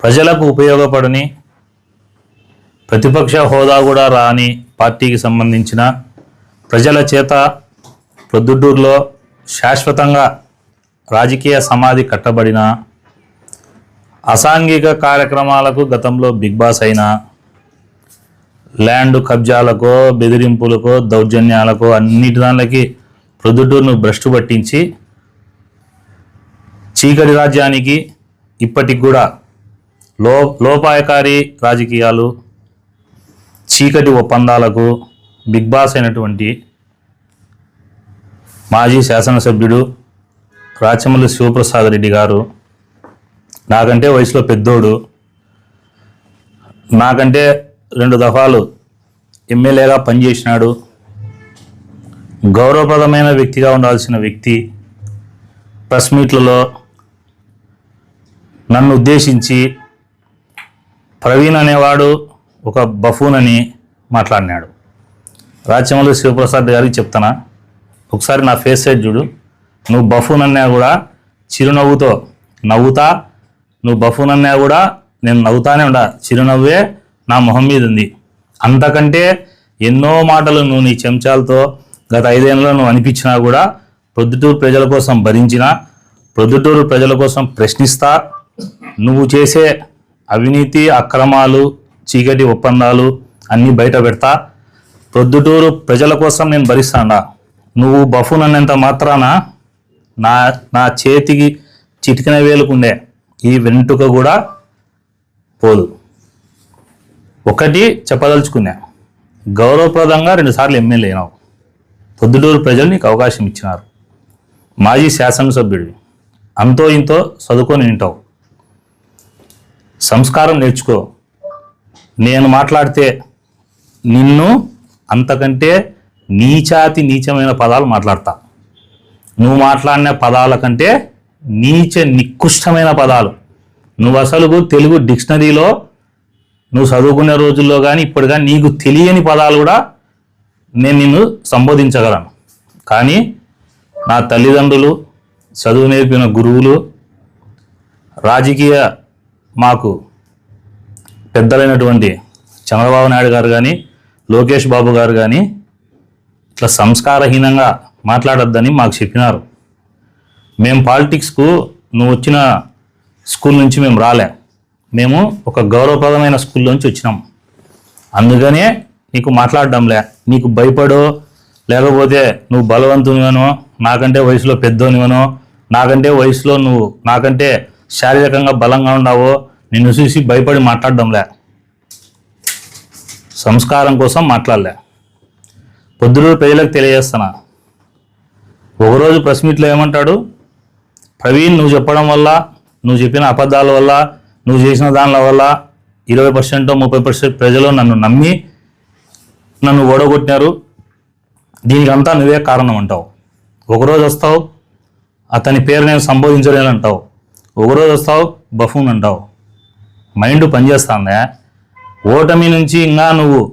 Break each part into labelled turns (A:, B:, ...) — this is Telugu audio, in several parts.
A: ప్రజలకు ఉపయోగపడని ప్రతిపక్ష హోదా కూడా రాని పార్టీకి సంబంధించిన ప్రజల చేత ప్రొద్దుటూరులో శాశ్వతంగా రాజకీయ సమాధి కట్టబడిన అసాంఘిక కార్యక్రమాలకు గతంలో బిగ్ బాస్ అయిన ల్యాండ్ కబ్జాలకో బెదిరింపులకో దౌర్జన్యాలకో అన్నిటి దానికి ప్రొద్దుటూరును భ్రష్టు పట్టించి చీకటి రాజ్యానికి ఇప్పటికి కూడా లో లోపాయకారి రాజకీయాలు చీకటి ఒప్పందాలకు బిగ్ బాస్ అయినటువంటి మాజీ శాసనసభ్యుడు రాచమల్లి శివప్రసాద్ రెడ్డి గారు నాకంటే వయసులో పెద్దోడు. నాకంటే రెండు దఫాలు ఎమ్మెల్యేగా పనిచేసినాడు. గౌరవప్రదమైన వ్యక్తిగా ఉండాల్సిన వ్యక్తి. ప్రెస్ మీట్లలో నన్ను ఉద్దేశించి ప్రవీణ్ అనేవాడు ఒక బఫూన్ అని మాట్లాడినాడు. రాజ్యమల్లి శివప్రసాద్ గారికి చెప్తానా? ఒకసారి నా ఫేస్ సైడ్ చూడు. నువ్వు బఫూన్ అన్నా కూడా చిరునవ్వుతో నవ్వుతా నువ్వు బఫూన్ అన్నా కూడా నేను నవ్వుతానే ఉండా. చిరునవ్వే నా మొహం మీద ఉంది. అంతకంటే ఎన్నో మాటలు నువ్వు నీ చెంచాలతో గత ఐదేళ్ళలో నువ్వు అనిపించినా కూడా ప్రొద్దుటూరు ప్రజల కోసం భరించిన ప్రొద్దుటూరు ప్రజల కోసం ప్రశ్నిస్తా నువ్వు చేసే అవినీతి అక్రమాలు చీకటి ఒప్పందాలు అన్నీ బయట పెడతా. ప్రొద్దుటూరు ప్రజల కోసం నేను భరిస్తాడా నువ్వు బఫున్ అన్నంత మాత్రాన నా నా చేతికి చిటికిన వేలుకుండే ఈ వెంటుక కూడా పోదు. ఒకటి చెప్పదలుచుకున్నా. గౌరవప్రదంగా రెండుసార్లు ఎమ్మెల్యే అయినావు. పొద్దుటూరు ప్రజలు నీకు అవకాశం ఇచ్చినారు. మాజీ శాసనసభ్యుడివి. అంతో ఇంతో చదువుకొని వింటావు సంస్కారం నేర్చుకో. నేను మాట్లాడితే నిన్ను అంతకంటే నీచాతి నీచమైన పదాలు మాట్లాడతా. నువ్వు మాట్లాడిన పదాల కంటే నీచ నికృష్టమైన పదాలు. నువ్వు అసలు తెలుగు డిక్షనరీలో నువ్వు చదువుకునే రోజుల్లో కానీ ఇప్పుడు కానీ నీకు తెలియని పదాలు కూడా నేను నిన్ను సంబోధించగలను. కానీ నా తల్లిదండ్రులు చదువు నేర్పిన గురువులు రాజకీయ మాకు పెద్దలైనటువంటి చంద్రబాబు నాయుడు గారు కానీ లోకేష్ బాబు గారు కానీ ఇట్లా సంస్కారహీనంగా మాట్లాడొద్దని మాకు చెప్పినారు. మేము పాలిటిక్స్కు నువ్వు వచ్చిన స్కూల్ నుంచి మేము రాలే. మేము ఒక గౌరవప్రదమైన స్కూల్ నుంచి వచ్చినాం. అందుకనే నీకు మాట్లాడడంలే. నీకు భయపడో లేకపోతే నువ్వు బలవంతునివనో నాకంటే వయసులో పెద్దోనివనో నాకంటే వయసులో నువ్వు నాకంటే శారీరకంగా బలంగా ఉన్నావో నిన్ను చూసి భయపడి మాట్లాడడంలే. సంస్కారం కోసం మాట్లాడలే. పొద్దురు ప్రజలకు తెలియజేస్తున్నా. ఒకరోజు ప్రెస్ మీట్లో ఏమంటాడు? ప్రవీణ్ నువ్వు చెప్పడం వల్ల నువ్వు చెప్పిన అబద్ధాల వల్ల నువ్వు చేసిన దానిల వల్ల ఇరవై పర్సెంట్ ముప్పై పర్సెంట్ ప్రజలు నన్ను నమ్మి నన్ను ఓడగొట్టినారు. దీనికంతా నువ్వే కారణం అంటావు. ఒకరోజు వస్తావు అతని పేరు నేను సంబోధించలేనంటావు. ఒకరోజు వస్తావు బఫూన్ అంటావు. మైండ్ పనిచేస్తుందా. ఓటమి నుంచి ఇంకా నువ్వు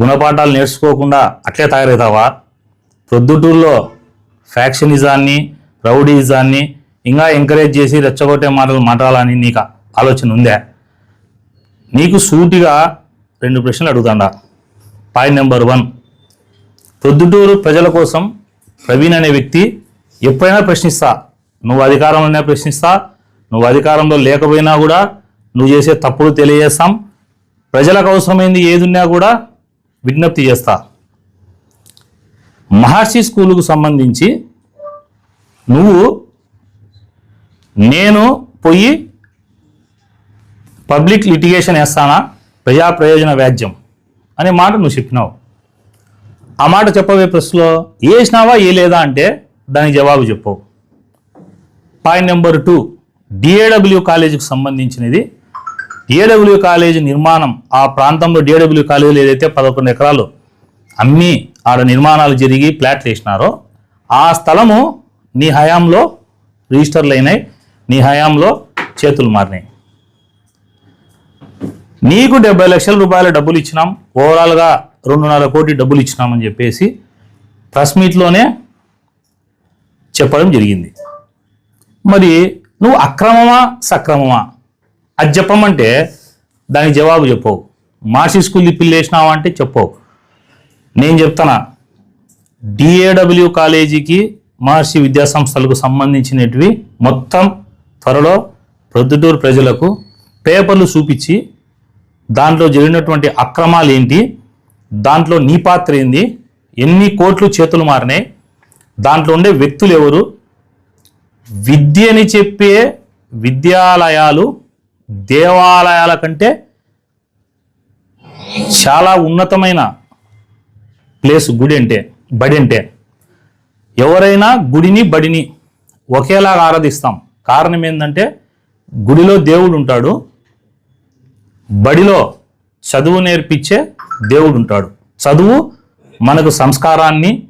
A: గుణపాఠాలు నేర్చుకోకుండా అట్లే తయారవుతావా? ప్రొద్దుటూరులో ఫ్యాక్షనిజాన్ని రౌడీజాన్ని ఇంకా ఎంకరేజ్ చేసి రెచ్చగొట్టే మాటలు మాట్లాడాలని నీకు ఆలోచన ఉందా. నీకు సూటిగా రెండు ప్రశ్నలు అడుగుతాడా. పాయింట్ నెంబర్ వన్ ప్రొద్దుటూరు ప్రజల కోసం ప్రవీణ్ అనే వ్యక్తి ఎప్పుడైనా ప్రశ్నిస్తా. నువ్వు అధికారంలోనే ప్రశ్నిస్తా నువ్వు అధికారంలో లేకపోయినా కూడా నువ్వు చేసే తప్పులు తెలియజేస్తాం. ప్రజలకు అవసరమైంది ఏదున్నా కూడా విజ్ఞప్తి చేస్తా. మహర్షి స్కూలుకు సంబంధించి నువ్వు నేను పోయి పబ్లిక్ లిటిగేషన్ వేస్తానా? ప్రజా ప్రయోజన వ్యాజ్యం అనే మాట నువ్వు చెప్పినావు. ఆ మాట చెప్పవే ప్రెస్లో వేసినావా ఏ లేదా అంటే దానికి జవాబు చెప్పవు. పాయింట్ నెంబర్ టూ డిఏడబ్ల్యూ కాలేజీకి సంబంధించినది. డిఏడబ్ల్యూ కాలేజీ నిర్మాణం ఆ ప్రాంతంలో డిఏడబ్ల్యూ కాలేజీలో ఏదైతే పదకొండు ఎకరాలు అమ్మి ఆడ నిర్మాణాలు జరిగి ప్లాట్లు వేసినారో ఆ స్థలము నీ హయాంలో రిజిస్టర్లు అయినాయి. నీ హయాంలో చేతులు మారినాయి. నీకు డెబ్బై లక్షల రూపాయల డబ్బులు ఇచ్చినాం. ఓవరాల్గా రెండున్నర కోటి డబ్బులు ఇచ్చినామని చెప్పేసి ప్రెస్ మీట్లోనే చెప్పడం జరిగింది. మరి నువ్వు అక్రమమా సక్రమమా? అది చెప్పమంటే దానికి జవాబు చెప్పవు. మార్సి స్కూల్ పిల్లేసినావా అంటే చెప్పవు. నేను చెప్తానా డిఏడబ్ల్యూ కాలేజీకి మహర్షి విద్యా సంస్థలకు సంబంధించినటివి మొత్తం త్వరలో ప్రొద్దుటూరు ప్రజలకు పేపర్లు చూపించి దాంట్లో జరిగినటువంటి అక్రమాలు ఏంటి దాంట్లో నీ పాత్ర ఏంది ఎన్ని కోట్లు చేతులు మారినాయి దాంట్లో ఉండే వ్యక్తులు ఎవరు విద్యని చెప్పే విద్యాలయాలు దేవాలయాల కంటే చాలా ఉన్నతమైన ప్లేస్ గుడి అంటే బడి అంటే. ఎవరైనా గుడిని బడిని ఒకేలాగా ఆరాధిస్తాం. కారణం ఏంటంటే గుడిలో దేవుడు ఉంటాడు. బడిలో చదువు నేర్పించే దేవుడు ఉంటాడు. చదువు మనకు సంస్కారాన్ని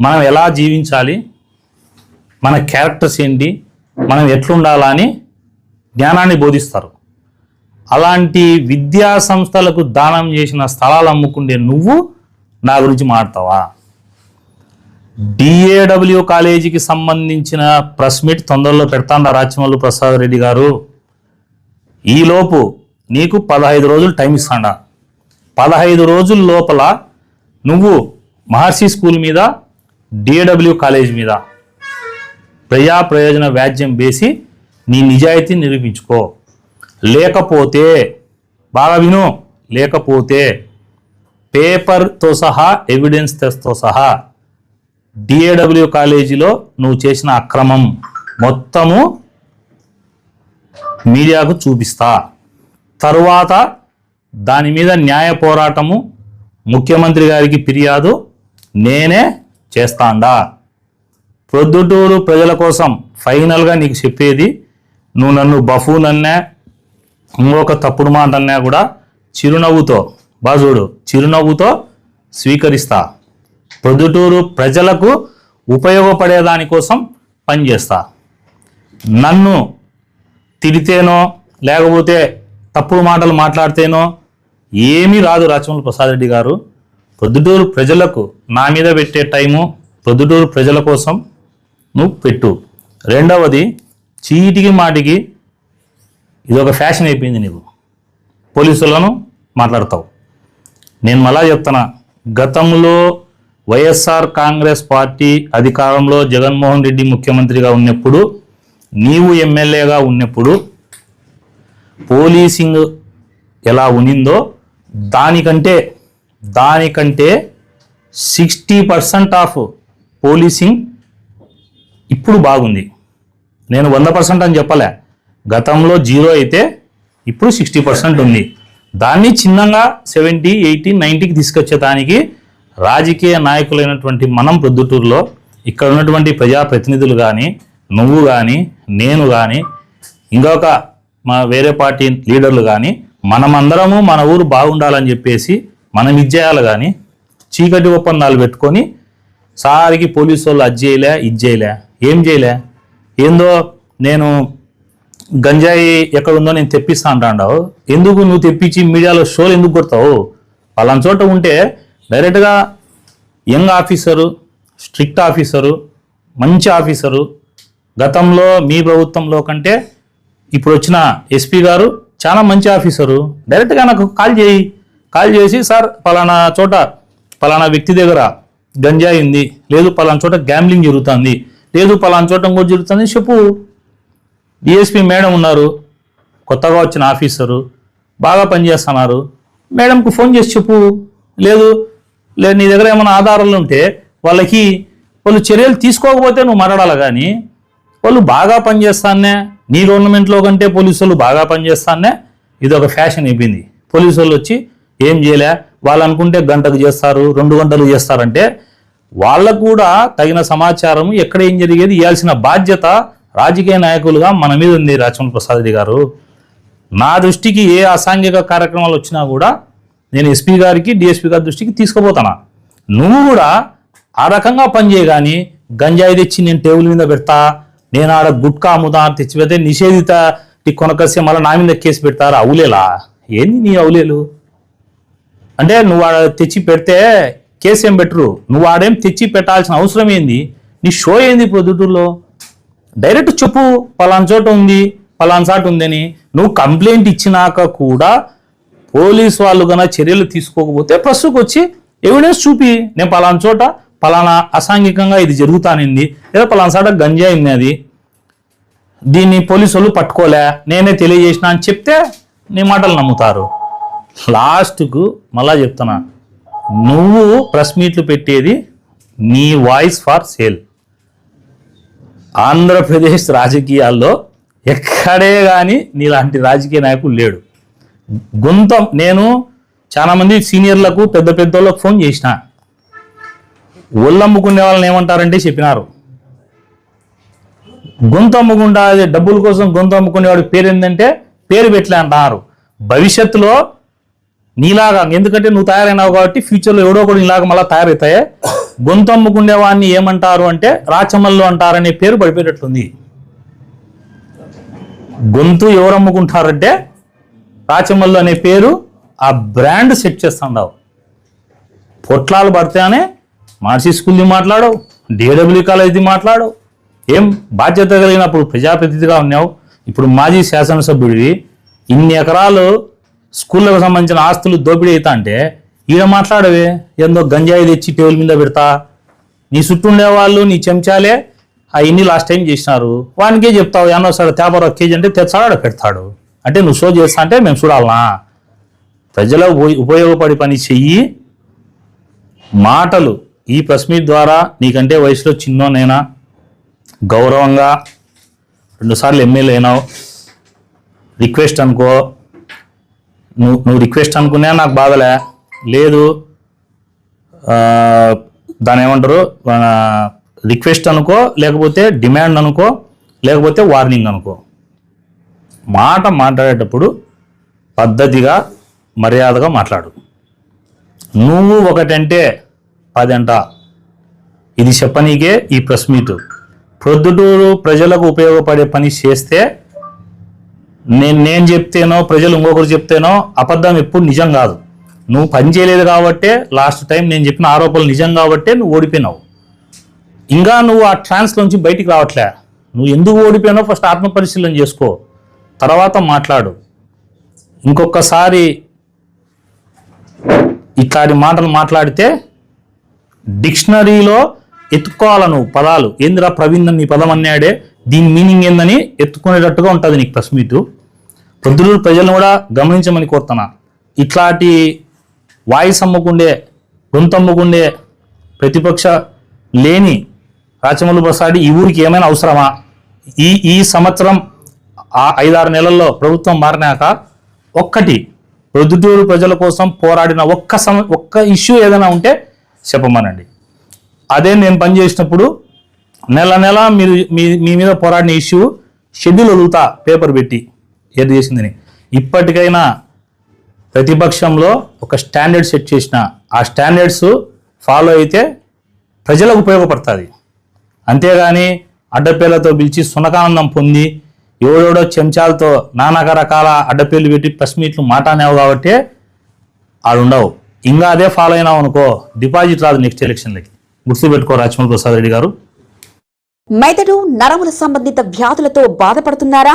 A: మనం ఎలా జీవించాలి మన క్యారెక్టర్స్ ఏంటి? మనం ఎట్లుండాలా అని జ్ఞానాన్ని బోధిస్తారు. అలాంటి విద్యా సంస్థలకు దానం చేసిన స్థలాలు అమ్ముకుండే నువ్వు నా గురించి మాడతావా? డిఏడబ్ల్యూ కాలేజీకి సంబంధించిన ప్రెస్ మీట్ తొందరలో పెడతాండా రాచమల్లు ప్రసాద్ రెడ్డి గారు. ఈలోపు నీకు పదహైదు రోజులు టైం ఇస్తాడా. పదహైదు రోజుల లోపల నువ్వు మహర్షి స్కూల్ మీద డిఏడబ్ల్యూ కాలేజ్ మీద ప్రజా ప్రయోజన వ్యాజ్యం వేసి నీ నిజాయితీ నిరూపించుకో. లేకపోతే బాగా విను లేకపోతే పేపర్తో సహా ఎవిడెన్స్ టెస్ట్తో సహా డిఏడబ్ల్యూ కాలేజీలో నువ్వు చేసిన అక్రమం మొత్తము మీడియాకు చూపిస్తా. తరువాత దాని మీద న్యాయ పోరాటము ముఖ్యమంత్రి గారికి ఫిర్యాదు నేనే చేస్తాండా. ప్రొద్దుటూరు ప్రజల కోసం ఫైనల్గా నీకు చెప్పేది నువ్వు నన్ను బఫూన్ అన్నా ఇంకొక తప్పుడు మాట అన్నా కూడా చిరునవ్వుతో బాజుడు చిరునవ్వుతో స్వీకరిస్తా. ప్రొద్దుటూరు ప్రజలకు ఉపయోగపడే దానికోసం పనిచేస్తా. నన్ను తిడితేనో లేకపోతే తప్పుడు మాటలు మాట్లాడితేనో ఏమీ రాదు రాచమల్లి ప్రసాద్ రెడ్డి గారు. ప్రొద్దుటూరు ప్రజలకు నా మీద పెట్టే టైము ప్రొద్దుటూరు ప్రజల కోసం నువ్వు పెట్టు. రెండవది చీటికి మాటికి ఇది ఒక ఫ్యాషన్ అయిపోయింది నీకు. పోలీసులను మాట్లాడతావు. నేను మళ్ళా చెప్తున్నా గతంలో వైఎస్ఆర్ కాంగ్రెస్ పార్టీ అధికారంలో జగన్మోహన్ రెడ్డి ముఖ్యమంత్రిగా ఉన్నప్పుడు నీవు ఎమ్మెల్యేగా ఉన్నప్పుడు పోలీసింగ్ ఎలా ఉన్నిందో దానికంటే దానికంటే సిక్స్టీ పర్సెంట్ ఆఫ్ పోలీసింగ్ ఇప్పుడు బాగుంది. నేను వంద పర్సెంట్ అని చెప్పలే. గతంలో జీరో అయితే ఇప్పుడు సిక్స్టీ పర్సెంట్ ఉంది. దాన్ని చిన్నగా సెవెంటీ ఎయిటీ నైంటీకి తీసుకొచ్చేదానికి రాజకీయ నాయకులైనటువంటి మనం ప్రొద్దుటూరులో ఇక్కడ ఉన్నటువంటి ప్రజాప్రతినిధులు కానీ నువ్వు కానీ నేను కానీ ఇంకొక మా వేరే పార్టీ లీడర్లు కానీ మనమందరము మన ఊరు బాగుండాలని చెప్పేసి మనం ఇచ్చేయాలి కానీ చీకటి ఒప్పందాలు పెట్టుకొని సారికి పోలీసు వాళ్ళు అది చేయలే ఇది చేయలే. ఏం చేయలే? ఏందో నేను గంజాయి ఎక్కడ ఉందో నేను తెప్పిస్తా అంటాడావు. ఎందుకు నువ్వు తెప్పించి మీడియాలో షోలు ఎందుకు కొడతావు? పలానా చోట ఉంటే డైరెక్ట్గా యంగ్ ఆఫీసరు స్ట్రిక్ట్ ఆఫీసరు మంచి ఆఫీసరు గతంలో మీ ప్రభుత్వంలో కంటే ఇప్పుడు వచ్చిన ఎస్పీ గారు చాలా మంచి ఆఫీసరు. డైరెక్ట్గా నాకు కాల్ చేయి. కాల్ చేసి సార్ పలానా చోట పలానా వ్యక్తి దగ్గర గంజాయి ఉంది. లేదు పలానా చోట గ్యాంబ్లింగ్ జరుగుతుంది. లేదు పలానా చోట కూడా జరుగుతుంది. చెప్పు. డిఎస్పి మేడం ఉన్నారు. కొత్తగా వచ్చిన ఆఫీసరు. బాగా పనిచేస్తున్నారు. మేడంకు ఫోన్ చేసి చెప్పు. లేదు లేదు నీ దగ్గర ఏమైనా ఆధారాలు ఉంటే వాళ్ళకి వాళ్ళు చర్యలు తీసుకోకపోతే నువ్వు మరడాలి కానీ వాళ్ళు బాగా పనిచేస్తానే. నీ గవర్నమెంట్లో కంటే పోలీసు వాళ్ళు బాగా పనిచేస్తానే. ఇది ఒక ఫ్యాషన్ అయిపోయింది. పోలీసు వాళ్ళు వచ్చి ఏం చేయలే? వాళ్ళు అనుకుంటే గంటకు చేస్తారు రెండు గంటలు చేస్తారంటే వాళ్ళకు కూడా తగిన సమాచారం ఎక్కడ ఏం జరిగేది ఇవ్వాల్సిన బాధ్యత రాజకీయ నాయకులుగా మన మీద ఉంది రాజమోహన్ ప్రసాద్ రెడ్డి గారు. నా దృష్టికి ఏ అసాంఘిక కార్యక్రమాలు వచ్చినా కూడా నేను ఎస్పీ గారికి డిఎస్పీ గారి దృష్టికి తీసుకుపోతానా? నువ్వు కూడా ఆ రకంగా పనిచేయ కానీ గంజాయి తెచ్చి నేను టేబుల్ మీద పెడతా నేను ఆడ గుట్కా అమ్ముతా అని తెచ్చి పెడితే నిషేధిత ఈ కొనకసి మళ్ళీ నా మీద కేసు పెడతారు? అవులేలా? ఏంది నీ అవులేలు? అంటే నువ్వు ఆడ తెచ్చి పెడితే కేసు ఏం పెట్టరు? నువ్వు ఆడేం తెచ్చి పెట్టాల్సిన అవసరం ఏంది? నీ షో ఏంది పొద్దుటూరులో డైరెక్ట్ చెప్పు పలానా చోట ఉంది పలానా చోట ఉందని. నువ్వు కంప్లైంట్ ఇచ్చినాక కూడా పోలీస్ వాళ్ళు కన్నా చర్యలు తీసుకోకపోతే ప్రస్తుతకు వచ్చి ఎవిడెన్స్ చూపి నేను పలానా చోట పలానా అసాంఘికంగా ఇది జరుగుతానింది. లేదా పలానా చోట గంజా అయింది అది. దీన్ని పోలీసు వాళ్ళు పట్టుకోలే నేనే తెలియజేసిన అని చెప్తే నీ మాటలు నమ్ముతారు. లాస్ట్కు మళ్ళా చెప్తున్నా నువ్వు ప్రెస్ మీట్లు పెట్టేది నీ వాయిస్ ఫార్ సేల్. ఆంధ్రప్రదేశ్ రాజకీయాల్లో ఎక్కడే కానీ నీలాంటి రాజకీయ నాయకుడు లేడు. గుంతం నేను చాలామంది సీనియర్లకు పెద్ద పెద్దోళ్ళకు ఫోన్ చేసిన. ఒళ్ళమ్ముకునే వాళ్ళని ఏమంటారంటే చెప్పినారు. గుంతమ్ముకుంటా డబ్బుల కోసం గొంతు పేరు ఏంటంటే పేరు పెట్టలే అంటారు. భవిష్యత్తులో నీలాగా ఎందుకంటే నువ్వు తయారైనావు కాబట్టి ఫ్యూచర్లో ఎవడో కూడా నీలాగా మళ్ళీ తయారవుతాయి గొంతు వాడిని ఏమంటారు అంటే రాచమల్లు అంటారనే పేరు పడిపోయేటట్లుంది గొంతు ఎవరు అమ్ముకుంటారంటే రాచమల్లు అనే పేరు ఆ బ్రాండ్ సెట్ చేస్తుండవు. పొట్లాలు పడితేనే మార్సి స్కూల్ది మాట్లాడవు డిఏడబ్ల్యూ కాలేజీది మాట్లాడవు. ఏం బాధ్యత కలిగినప్పుడు ప్రజాప్రతినిధిగా ఉన్నావు. ఇప్పుడు మాజీ శాసనసభ్యుడివి. ఇన్ని ఎకరాలు స్కూళ్ళకు సంబంధించిన ఆస్తులు దోపిడీ అవుతా అంటే ఈడ మాట్లాడవే. ఏందో గంజాయి తెచ్చి టేబుల్ మీద పెడతా. నీ చుట్టూ ఉండేవాళ్ళు నీ చెంచాలే. ఆ ఇన్ని లాస్ట్ టైం చేసినారు. వానికే చెప్తావు ఎన్నో సార్ ఒక కేజీ అంటే తెచ్చాడు ఆడ పెడతాడు. అంటే నువ్వు షో చేస్తా అంటే మేము చూడాలనా? ప్రజల ఉపయోగపడి పని చెయ్యి. మాటలు ఈ ప్రెస్ మీట్ ద్వారా నీకంటే వయసులో చిన్నోనైనా గౌరవంగా రెండుసార్లు ఎమ్మెల్యే అయినావు. రిక్వెస్ట్ అనుకో. నువ్వు నువ్వు రిక్వెస్ట్ అనుకున్నా నాకు బాధలే. లేదు దాని ఏమంటారు రిక్వెస్ట్ అనుకో లేకపోతే డిమాండ్ అనుకో లేకపోతే వార్నింగ్ అనుకో. మాట మాట్లాడేటప్పుడు పద్ధతిగా మర్యాదగా మాట్లాడు. నువ్వు ఒకటంటే పదంట. ఇది చెప్పనీకే ఈ ప్రెస్ మీట్ ప్రొద్దుటూరు ప్రజలకు ఉపయోగపడే పని చేస్తే నేను నేను చెప్తేనో ప్రజలు ఇంకొకరు చెప్తేనో అబద్ధం ఎప్పుడు నిజం కాదు. నువ్వు పని చేయలేదు కాబట్టే లాస్ట్ టైం నేను చెప్పిన ఆరోపణలు నిజం కాబట్టే నువ్వు ఓడిపోయినావు. ఇంకా నువ్వు ఆ ట్రాన్స్లోంచి బయటికి రావట్లే. నువ్వు ఎందుకు ఓడిపోయినావు ఫస్ట్ ఆత్మపరిశీలన చేసుకో. తర్వాత మాట్లాడు. ఇంకొకసారి ఇట్లాంటి మాటలు మాట్లాడితే డిక్షనరీలో ఎత్తుకోవాలి నువ్వు పదాలు? ఏందిరా ప్రవీణ్ నీ పదం అన్నాడే? దీని మీనింగ్ ఏందని ఎత్తుకునేటట్టుగా ఉంటుంది నీకు ప్రెస్ మీటు పొద్దులూరు ప్రజలను కూడా గమనించమని కోరుతున్నా. ఇట్లాంటి వాయిస్ అమ్ముకుండే గొంతమ్ముకుండే ప్రతిపక్ష లేని రాచమల్లు ప్రసాద్ ఈ ఊరికి ఏమైనా అవసరమా? ఈ ఈ సంవత్సరం ఆ ఐదారు నెలల్లో ప్రభుత్వం మారినాక ఒక్కటి ప్రొద్దుటూరు ప్రజల కోసం పోరాడిన ఒక్క సమ ఒక్క ఇష్యూ ఏదైనా ఉంటే చెప్పమనండి. అదే నేను పనిచేసినప్పుడు నెల నెల మీరు మీ మీ మీద పోరాడిన ఇష్యూ షెడ్యూల్ వదులుతా పేపర్ పెట్టి. ఏది చేసిందని. ఇప్పటికైనా ప్రతిపక్షంలో ఒక స్టాండర్డ్ సెట్ చేసిన ఆ స్టాండర్డ్స్ ఫాలో అయితే ప్రజలకు ఉపయోగపడుతుంది. అంతేగాని అడ్డపేర్లతో పిలిచి సునకానందం పొంది ఎవడెవడో చెంచాలతో నానా రకాల అడ్డపేర్లు పెట్టి ప్రెస్ మీట్లు మాట్లాడినావు కాబట్టి ఆడుండవు. ఇంకా అదే ఫాలో అయినావు అనుకో డిపాజిట్ రాదు నెక్స్ట్ ఎలక్షన్లకి. గుర్తుపెట్టుకో రాజమౌళి ప్రసాద్ రెడ్డి గారు.
B: మెదడు నరముల సంబంధిత వ్యాధులతో బాధపడుతున్నారా?